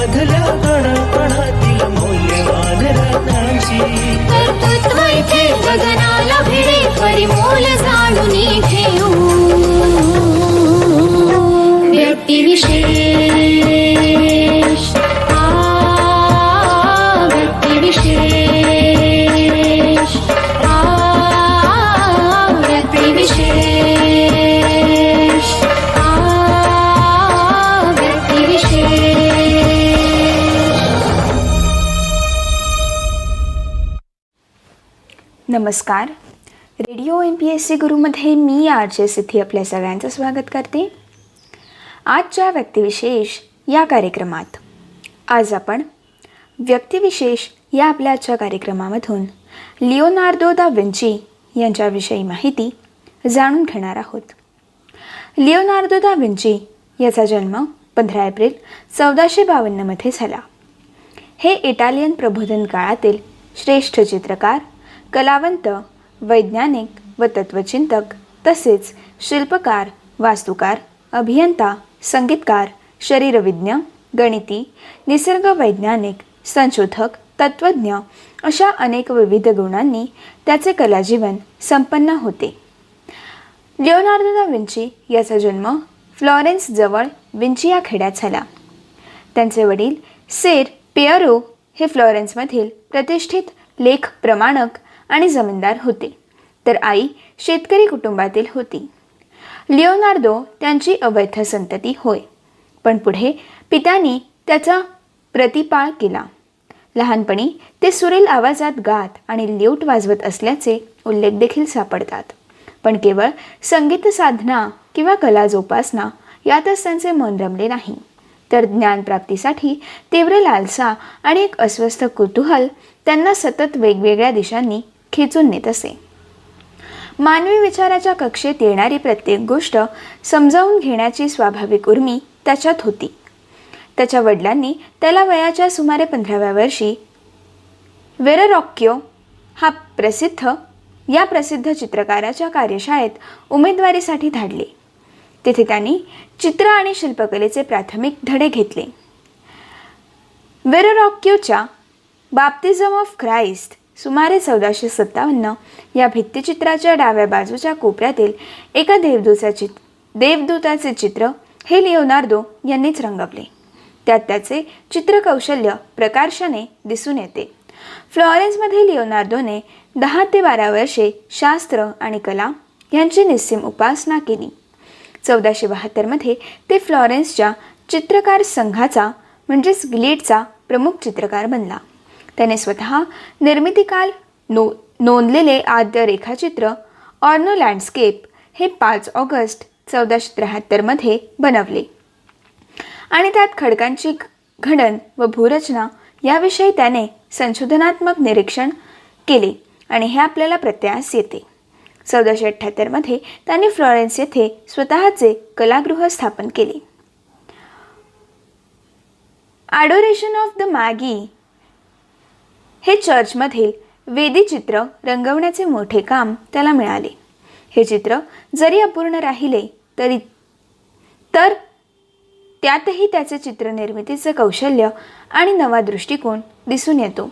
माती नमस्कार. Radio M P S C गुरुमध्ये मी आर जे सिद्धी आपल्या सगळ्यांचं स्वागत करते. आजच्या व्यक्तिविशेष या कार्यक्रमात आज आपण व्यक्तिविशेष या आपल्या आजच्या कार्यक्रमामधून लिओनार्दो दा विंची यांच्याविषयी माहिती जाणून घेणार आहोत. लिओनार्दो दा विंची याचा जन्म पंधरा एप्रिल चौदाशे बावन्नमध्ये झाला. हे इटालियन प्रबोधन काळातील श्रेष्ठ चित्रकार कलावंत वैज्ञानिक व तत्त्वचिंतक तसेच शिल्पकार वास्तुकार अभियंता संगीतकार शरीरविज्ञ गणिती निसर्गवैज्ञानिक संशोधक तत्त्वज्ञ अशा अनेक विविध गुणांनी त्याचे कलाजीवन संपन्न होते. लिओनार्दो दा विंची याचा जन्म फ्लॉरेन्सजवळ विंची या खेड्यात झाला. त्यांचे वडील सेर पेअरो हे फ्लॉरेन्समधील प्रतिष्ठित लेख प्रमाणक आणि जमीनदार होते. तर आई शेतकरी कुटुंबातील होती. लिओनार्दो त्यांची अवैध संतती होय. पण पुढे पित्यानी त्याचा प्रतिपाळ केला. लहानपणी ते सुरेल आवाजात गात आणि ल्यूट वाजवत असल्याचे उल्लेख देखील सापडतात. पण केवळ संगीत साधना किंवा कला जोपासना यातच त्यांचे मन रमले नाही. तर ज्ञानप्राप्तीसाठी तीव्र लालसा आणि एक अस्वस्थ कुतूहल त्यांना सतत वेगवेगळ्या दिशांनी खेचून नेत असे. मानवी विचाराच्या कक्षेत येणारी प्रत्येक गोष्ट समजावून घेण्याची स्वाभाविक उर्मी त्याच्यात होती. त्याच्या वडिलांनी त्याला वयाच्या सुमारे पंधराव्या वर्षी वेररॉक्यो हा प्रसिद्ध या प्रसिद्ध चित्रकाराच्या कार्यशाळेत उमेदवारीसाठी धाडले. तेथे त्यांनी चित्र आणि शिल्पकलेचे प्राथमिक धडे घेतले. वेररॉक्योच्या बाप्तिझम ऑफ क्राइस्ट सुमारे चौदाशे सत्तावन्न या भित्तिचित्राच्या डाव्या बाजूच्या कोपऱ्यातील एका देवदूताचे देवदूताचे चित्र हे लिओनार्दो यांनीच रंगवले. त्यात त्याचे चित्रकौशल्य प्रकर्षाने दिसून येते. फ्लॉरेन्समध्ये लिओनार्दोने दहा ते बारा वर्षे शास्त्र आणि कला यांची निस्सीम उपासना केली. चौदाशे बहात्तरमध्ये ते फ्लॉरेन्सच्या चित्रकार संघाचा म्हणजेच गिलीडचा प्रमुख चित्रकार बनला. त्याने स्वतः निर्मितीकाल नो नोंदलेले आद्य रेखाचित्र ऑर्नो लँडस्केप हे पाच ऑगस्ट चौदाशे त्र्याहत्तरमध्ये बनवले. आणि त्यात खडकांची घडण व भूरचना याविषयी त्याने संशोधनात्मक निरीक्षण केले आणि हे आपल्याला प्रत्यास येते. चौदाशे अठ्ठ्याहत्तरमध्ये त्यांनी फ्लॉरेन्स येथे स्वतःचे कलागृह स्थापन केले. ॲडोरेशन ऑफ द मॅगी हे चर्चमधील वेदी चित्र रंगवण्याचे मोठे काम त्याला मिळाले. हे चित्र जरी अपूर्ण राहिले तरी तर त्यातही त्याचे चित्रनिर्मितीचं कौशल्य आणि नवा दृष्टिकोन दिसून येतो.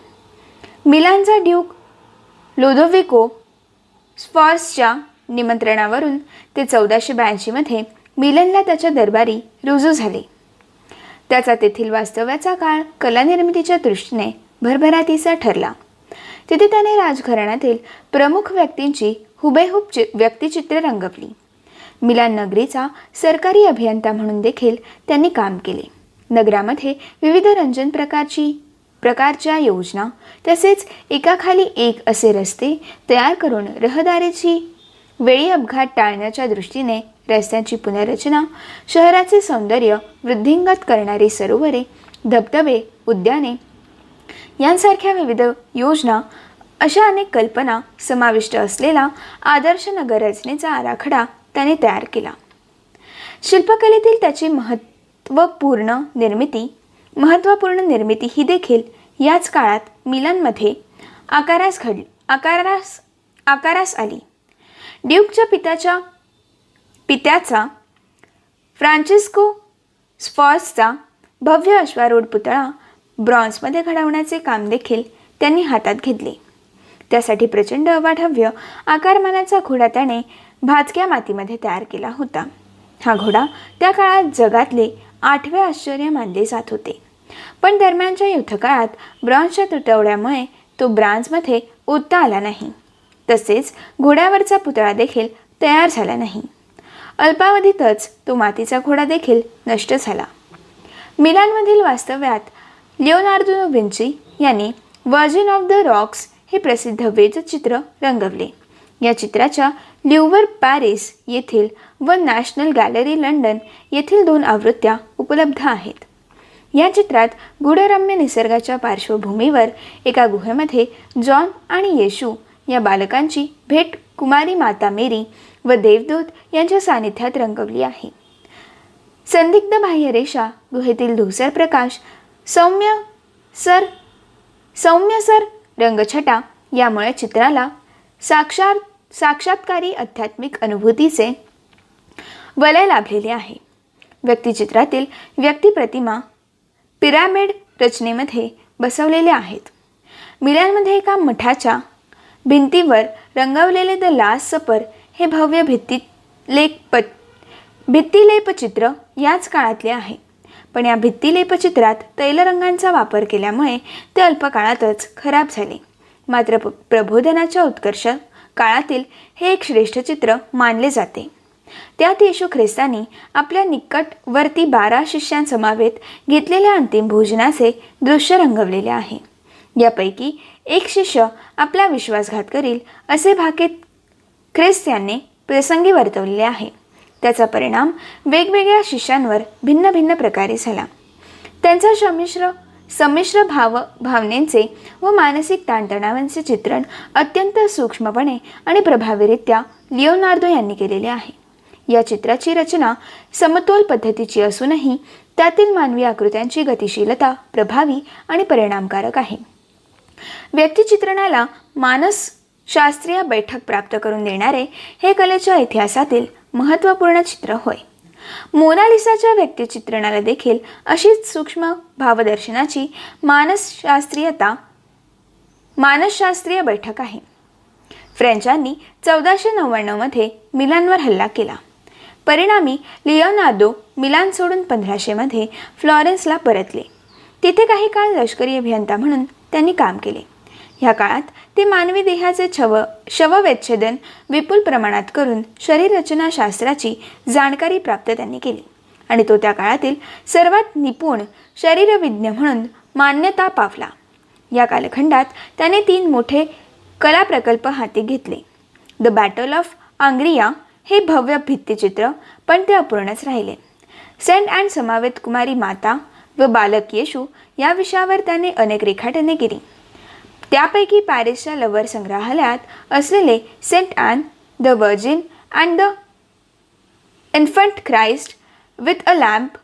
मिलानचा ड्यूक लोदोविको स्पॉर्सच्या निमंत्रणावरून ते चौदाशे ब्याऐंशीमध्ये मिलनला त्याच्या दरबारी रुजू झाले. त्याचा तेथील वास्तव्याचा काळ कलानिर्मितीच्या दृष्टीने भरभराटीचा ठरला. तिथे त्याने राजघराण्यातील प्रमुख व्यक्तींची हुबेहूब चि व्यक्तिचित्रे रंगवली. मिलान नगरीचा सरकारी अभियंता म्हणून देखील त्यांनी काम केले. नगरामध्ये विविध रंजन प्रकारची प्रकारच्या योजना तसेच एकाखाली एक असे रस्ते तयार करून रहदारीची वेळी अपघात टाळण्याच्या दृष्टीने रस्त्यांची पुनर्रचना शहराचे सौंदर्य वृद्धिंगत करणारी सरोवरे धबधबे उद्याने यांसारख्या विविध योजना अशा अनेक कल्पना समाविष्ट असलेला आदर्श नगर रचनेचा आराखडा त्याने तयार केला. शिल्पकलेतील त्याची महत्त्वपूर्ण निर्मिती महत्त्वपूर्ण निर्मिती ही देखील याच काळात मिलनमध्ये आकारास घडली आकारास आकारास आली. ड्यूकच्या पित्याच्या पित्याचा फ्रान्सिस्को स्फॉर्सचा भव्य अश्वारूढ पुतळा ब्रॉन्झमध्ये घडवण्याचे काम देखील त्यांनी हातात घेतले. त्यासाठी प्रचंड अवाढव्य आकारमानाचा घोडा त्याने भाजक्या मातीमध्ये तयार केला होता. हा घोडा त्या काळात जगातले आठवे आश्चर्य मानले जात होते. पण दरम्यानच्या युद्धकाळात ब्रॉन्झच्या तुटवड्यामुळे तो ब्रांझमध्ये ओतता आला नाही. तसेच घोड्यावरचा पुतळा देखील तयार झाला नाही. अल्पावधीतच तो मातीचा घोडा देखील नष्ट झाला. मिलानमधील वास्तव्यात लिओनार्दो विंची यांनी वर्जिन ऑफ द रॉक्स हे प्रसिद्ध वेदचित्र रंगवले. या चित्राच्या ल्युवर पॅरिस येथील व नॅशनल गॅलरी लंडन येथील दोन आवृत्त्या उपलब्ध आहेत. या चित्रात गूढरम्य निसर्गाच्या पार्श्वभूमीवर एका गुहेमध्ये जॉन आणि येशू या बालकांची भेट कुमारी माता मेरी व देवदूत यांच्या सानिध्यात रंगवली आहे. संदिग्ध बाह्यरेषा गुहेतील धुसर प्रकाश सौम्य सर. सौम्य सर. रंगछटा. यामुळे चित्राला साक्षात साक्षात्कारी आध्यात्मिक अनुभूतीचे वलय लाभलेले आहे. व्यक्तिचित्रातील व्यक्तिप्रतिमा पिरामिड रचनेमध्ये बसवलेल्या आहेत. मिलानमध्ये एका मठाच्या भिंतीवर रंगवलेले द लास्ट सपर हे भव्य भित्ती लेख भित्तीलेपचित्र भित्तिलेपचित्र याच काळातले आहे. पण या भित्तिलेपचित्रात तैलरंगांचा वापर केल्यामुळे ते अल्पकाळातच खराब झाले. मात्र प- प्रबोधनाच्या उत्कर्ष काळातील हे एक श्रेष्ठ चित्र मानले जाते. त्यात येशू ख्रिस्तानी आपल्या निकटवर्ती बारा शिष्यांसमावेत घेतलेल्या अंतिम भोजनाचे दृश्य रंगवलेले आहे. यापैकी एक शिष्य आपला विश्वासघात करील असे भाकीत ख्रिस्त यांनी प्रसंगी वर्तवलेले आहे. त्याचा परिणाम वेगवेगळ्या शिष्यांवर भिन्न भिन्न प्रकारे झाला. त्यांचा संमिश्र संमिश्र भाव भावनेचे व मानसिक ताणतणावांचे चित्रण अत्यंत सूक्ष्मपणे आणि प्रभावीरित्या लिओनार्दो यांनी केलेले आहे. या चित्राची रचना समतोल पद्धतीची असूनही त्यातील मानवी आकृत्यांची गतिशीलता प्रभावी आणि परिणामकारक आहे. व्यक्तिचित्रणाला मानस शास्त्रीय बैठक प्राप्त करून देणारे हे कलेच्या इतिहासातील महत्त्वपूर्ण चित्र होय. मोनालिसाच्या व्यक्तिचित्रणाला देखील अशीच सूक्ष्म भावदर्शनाची मानसशास्त्रीयता मानसशास्त्रीय बैठक आहे. फ्रेंचांनी चौदाशे नव्याण्णवमध्ये मिलानवर हल्ला केला. परिणामी लिओनार्दो मिलान सोडून पंधराशेमध्ये फ्लॉरेन्सला परतले. तिथे काही काळ लष्करी अभियंता म्हणून त्यांनी काम केले. ह्या काळात ते मानवी देहाचे छव शववेच्छेदन विपुल प्रमाणात करून शरीररचनाशास्त्राची जाणकारी प्राप्त त्यांनी केली. आणि तो त्या काळातील सर्वात निपुण शरीरविज्ञ म्हणून मान्यता पावला. या कालखंडात त्याने तीन मोठे कला प्रकल्प हाती घेतले. द बॅटल ऑफ आंग्रिया हे भव्य भित्तिचित्र पण ते अपूर्णच राहिले. सेंट अँड समावेत कुमारी माता व बालक येशू या विषयावर त्याने अनेक रेखाटने केली. त्यापैकी पॅरिसच्या लवर संग्रहालयात असलेले Saint Anne the Virgin and the infant Christ with a lamb.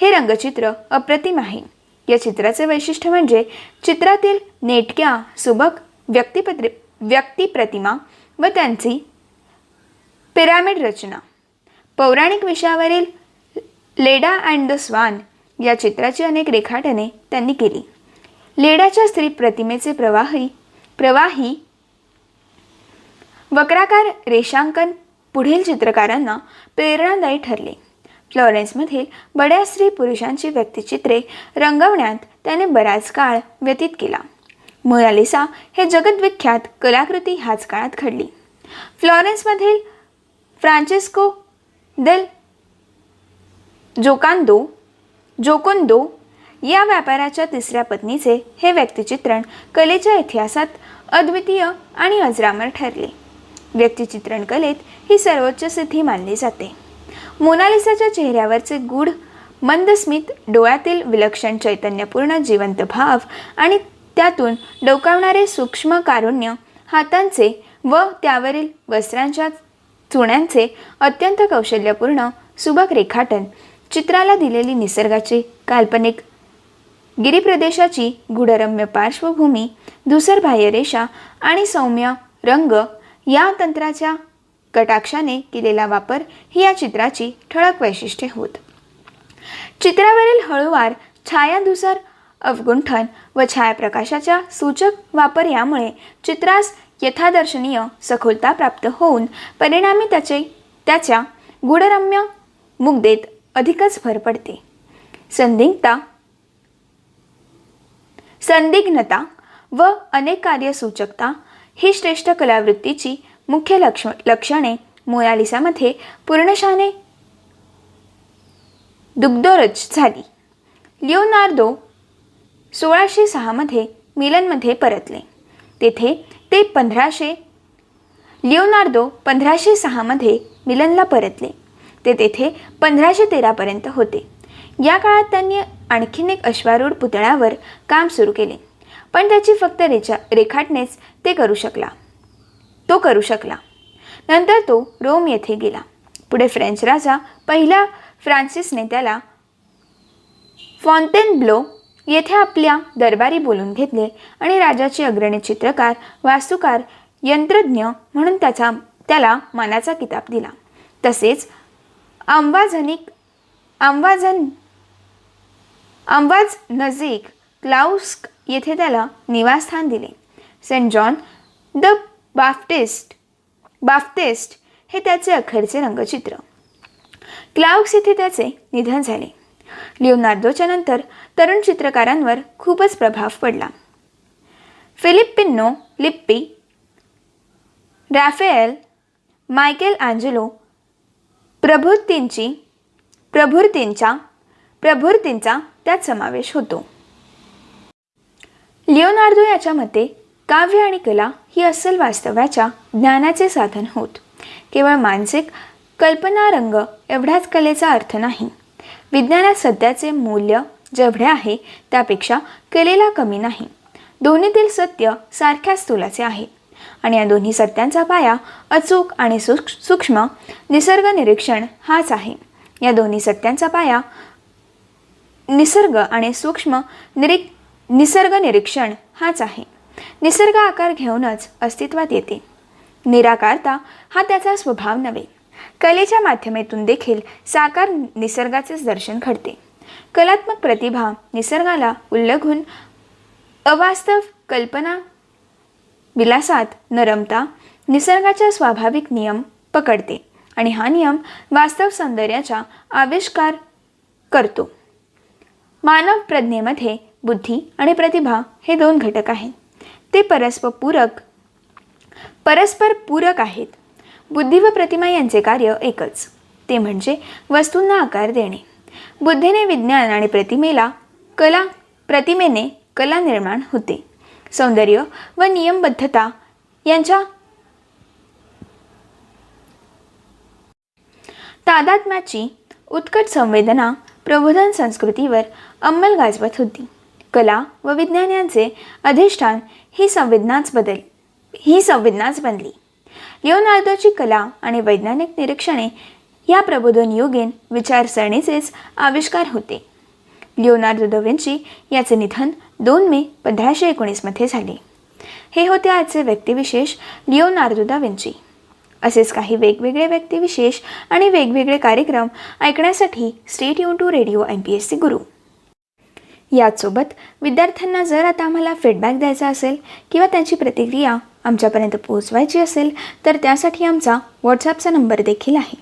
हे रंगचित्र अप्रतिम आहे. या चित्राचे वैशिष्ट्य म्हणजे चित्रातील नेटक्या सुबक व्यक्तिपत्र व्यक्तिप्रतिमा व त्यांची पिरामिड रचना. पौराणिक विषयावरील लेडा अँड द स्वान या चित्राची अनेक रेखाटने त्यांनी केली. लेडाच्या स्त्री प्रतिमेचे प्रवाही प्रवाही. वक्राकार रेषांकन पुढील चित्रकारांना प्रेरणादायी ठरले. फ्लॉरेन्समधील बड्या स्त्री पुरुषांची व्यक्तिचित्रे रंगवण्यात त्याने बराच काळ व्यतीत केला. मोनालिसा हे जगद्विख्यात कलाकृती ह्याच काळात घडली. फ्लॉरेन्समधील फ्रान्सिस्को देल जोकांदो जोकोंदो या व्यापाराच्या तिसऱ्या पत्नीचे हे व्यक्तिचित्रण कलेच्या इतिहासात अद्वितीय आणि अजरामर ठरले. व्यक्तिचित्रण कलेत ही सर्वोच्च सिद्धी मानली जाते. मोनालिसाच्या चेहऱ्यावरचे गूढ मंदस्मित डोळ्यातील विलक्षण चैतन्यपूर्ण जिवंत भाव आणि त्यातून डोकावणारे सूक्ष्म कारुण्य हातांचे व त्यावरील वस्त्रांच्या चुण्यांचे अत्यंत कौशल्यपूर्ण सुबक रेखाटन चित्राला दिलेली निसर्गाची काल्पनिक गिरीप्रदेशाची गुढरम्य पार्श्वभूमी धुसर बाह्यरेषा आणि सौम्य रंग या तंत्राच्या कटाक्षाने केलेला वापर ही या चित्राची ठळक वैशिष्ट्ये होत. चित्रावरील हळूवार छायाधुसर अवगुंठन व छायाप्रकाशाच्या सूचक वापर यामुळे चित्रास यथादर्शनीय सखोलता प्राप्त होऊन परिणामी त्याचे त्याच्या गुढरम्य मुग्धेत अधिकच भर पडते. संदिग्धता संदिग्धता व अनेक कार्यसूचकता ही श्रेष्ठ कलावृत्तीची मुख्य लक्ष लक्षणे मोनालिसामध्ये पूर्णशाने दुग्धोरच झाली. लिओनार्दो सोळाशे सहामध्ये मिलनमध्ये परतले. तेथे ते पंधराशे लिओनार्दो पंधराशे सहामध्ये मिलनला परतले. ते तेथे पंधराशे तेरापर्यंत होते. या काळात त्यांनी आणखीन एक अश्वारूढ पुतळ्यावर काम सुरू केले. पण त्याची फक्त रेचा रेखाटणेच ते करू शकला. तो करू शकला. नंतर तो रोम येथे गेला. पुढे फ्रेंच राजा पहिला फ्रान्सिसने त्याला फॉन्टेनब्लो येथे आपल्या दरबारी बोलून घेतले आणि राजाचे अग्रणी चित्रकार वास्तुकार यंत्रज्ञ म्हणून त्याचा त्याला मानाचा किताब दिला. तसेच आंबाझनिक आंबाझन अंबाज नजीक क्लाउस्क येथे त्याला निवासस्थान दिले. Saint John the Baptist Baptist हे त्याचे अखेरचे रंगचित्र. क्लाउक्स येथे त्याचे निधन झाले. लिओनार्दोच्या नंतर तरुण चित्रकारांवर खूपच प्रभाव पडला. Filippino Lippi Raphael Michelangelo प्रभूतींची प्रभूतींच्या प्रभूतींचा त्यात समावेश होतो. लिओनार्दो याच्या मते काव्य आणि कला ही अस्सल वास्तव्याच्या ज्ञानाचे साधन होत. केवळ मानसिक कल्पनारंग एवढाच कलेचा अर्थ नाही. विज्ञानात सध्याचे मूल्य जेवढे आहे त्यापेक्षा कलेला कमी नाही. दोन्हीतील सत्य सारख्याच तुलाचे आहे. आणि या दोन्ही सत्यांचा पाया अचूक आणि सूक्ष सूक्ष्म निसर्ग निरीक्षण हाच आहे. या दोन्ही सत्यांचा पाया निसर्ग आणि सूक्ष्म निरीक निसर्ग निरीक्षण हाच आहे. निसर्ग आकार घेऊनच अस्तित्वात येते. निराकारता हा त्याचा स्वभाव नव्हे. कलेच्या माध्यमातून देखील साकार निसर्गाचेच दर्शन घडते. कलात्मक प्रतिभा निसर्गाला उल्लघून अवास्तव कल्पना विलासात नरमता निसर्गाच्या स्वाभाविक नियम पकडते आणि हा नियम वास्तव सौंदर्याचा आविष्कार करतो. मानव प्रज्ञेमध्ये बुद्धी आणि प्रतिभा हे दोन घटक आहेत. ते परस्पर पूरक परस्पर पूरक आहेत. बुद्धी व प्रतिमा यांचे कार्य एकच ते म्हणजे वस्तूंना आकार देणे. बुद्धीने विज्ञान आणि प्रतिमेला कला प्रतिमेने कला निर्माण होते. सौंदर्य व नियमबद्धता यांच्या तादात्म्याची उत्कट संवेदना प्रबोधन संस्कृतीवर अंमल गाजवत होती. कला व विज्ञान यांचे अधिष्ठान ही संवेदनाच बदल ही संवेदनाच बनली. लिओनार्दोची कला आणि वैज्ञानिक निरीक्षणे या प्रबोधन योगीन विचारसरणीचेच आविष्कार होते. लिओनार्दो द याचे निधन दोन मे पंधराशे एकोणीसमध्ये झाले. हे होते आजचे व्यक्तिविशेष लिओनार्दो दा विंची. असेच काही वेगवेगळे व्यक्तिविशेष आणि वेगवेगळे कार्यक्रम ऐकण्यासाठी state you to radio M P S C Guru याचसोबत विद्यार्थ्यांना जर आता आम्हाला फीडबॅक द्यायचा असेल किंवा त्यांची प्रतिक्रिया आमच्यापर्यंत पोहोचवायची असेल तर त्यासाठी आमचा व्हॉट्सॲपचा नंबर देखील आहे.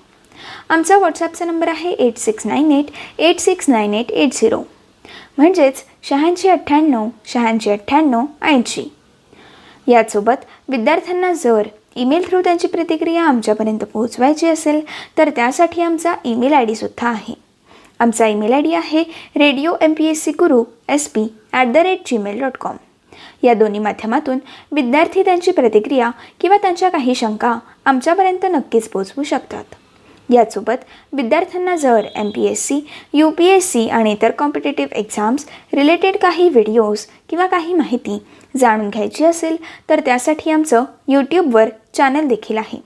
आमचा व्हॉट्सॲपचा नंबर आहे eight six nine eight eight six nine eight eight zero म्हणजेच शहाऐंशी अठ्ठ्याण्णव शहाऐंशी अठ्ठ्याण्णव ऐंशी. याचसोबत विद्यार्थ्यांना जर ईमेल थ्रू त्यांची प्रतिक्रिया आमच्यापर्यंत पोहोचवायची असेल तर त्यासाठी आमचा ईमेल आय डीसुद्धा आहे. आमचा ईमेल आय डी आहे radio M P S C Guru S P at the rate Gmail dot com या दोन्ही माध्यमातून विद्यार्थी त्यांची प्रतिक्रिया किंवा त्यांच्या काही शंका आमच्यापर्यंत नक्कीच पोचवू शकतात. यासोबत विद्यार्थ्यांना जर M P S C U P S C आणि इतर कॉम्पिटेटिव्ह एक्झाम्स रिलेटेड काही व्हिडिओज किंवा काही माहिती जाणून घ्यायची असेल तर त्यासाठी आमचं यूट्यूबवर चॅनल देखील आहे.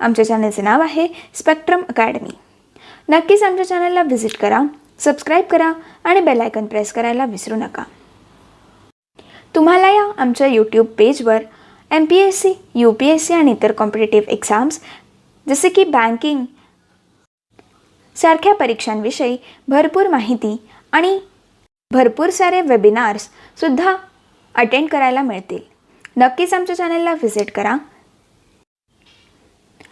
आमच्या चॅनलचं नाव आहे स्पेक्ट्रम अकॅडमी. नक्कीच आमच्या चॅनलला व्हिजिट करा सबस्क्राईब करा आणि बेलायकन प्रेस करायला विसरू नका. तुम्हाला या आमच्या यूट्यूब पेजवर M P S C U P S C आणि इतर कॉम्पिटेटिव्ह एक्झाम्स जसे की बँकिंग सारख्या परीक्षांविषयी भरपूर माहिती आणि भरपूर सारे वेबिनार्ससुद्धा अटेंड करायला मिळतील. नक्कीच आमच्या चॅनलला व्हिजिट करा.